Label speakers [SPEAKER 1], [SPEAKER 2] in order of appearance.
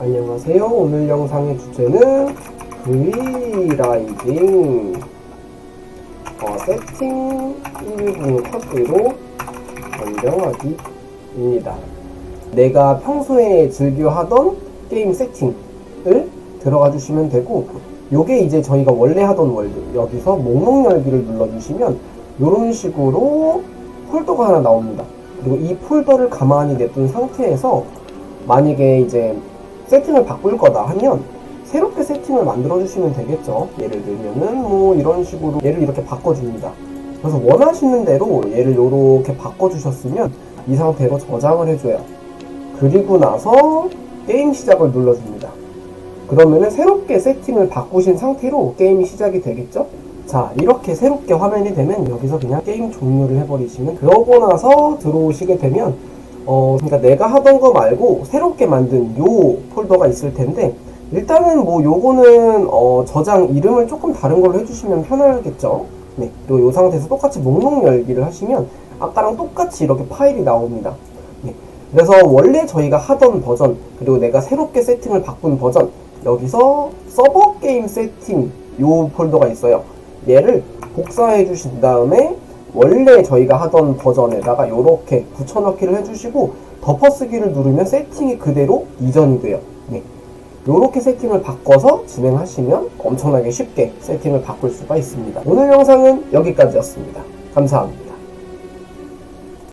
[SPEAKER 1] 안녕하세요. 오늘 영상의 주제는 V라이징 어, 세팅 1분 커스로 변경하기입니다. 내가 평소에 즐겨 하던 게임 세팅을 들어가 주시면 되고 요게 이제 저희가 원래 하던 월드 여기서 목록 열기를 눌러주시면 이런 식으로 폴더가 하나 나옵니다. 그리고 이 폴더를 가만히 냅둔 상태에서 만약에 이제 세팅을 바꿀 거다 하면 새롭게 세팅을 만들어 주시면 되겠죠. 예를 들면은 뭐 이런 식으로 얘를 이렇게 바꿔줍니다. 그래서 원하시는 대로 얘를 이렇게 바꿔 주셨으면 이 상태로 저장을 해줘요. 그리고 나서 게임 시작을 눌러줍니다. 그러면은 새롭게 세팅을 바꾸신 상태로 게임이 시작이 되겠죠? 자, 이렇게 새롭게 화면이 되면 여기서 그냥 게임 종료를 해버리시면 그러고 나서 들어오시게 되면 어, 그러니까 내가 하던 거 말고 새롭게 만든 요 폴더가 있을 텐데 일단은 뭐 요거는 어, 저장 이름을 조금 다른 걸로 해주시면 편하겠죠. 네, 그리고 요 상태에서 똑같이 목록 열기를 하시면 아까랑 똑같이 이렇게 파일이 나옵니다. 네, 그래서 원래 저희가 하던 버전 그리고 내가 새롭게 세팅을 바꾼 버전 여기서 서버 게임 세팅 요 폴더가 있어요. 얘를 복사해 주신 다음에 원래 저희가 하던 버전에다가 이렇게 붙여넣기를 해주시고 덮어쓰기를 누르면 세팅이 그대로 이전이 돼요. 네. 이렇게 세팅을 바꿔서 진행하시면 엄청나게 쉽게 세팅을 바꿀 수가 있습니다. 오늘 영상은 여기까지였습니다. 감사합니다.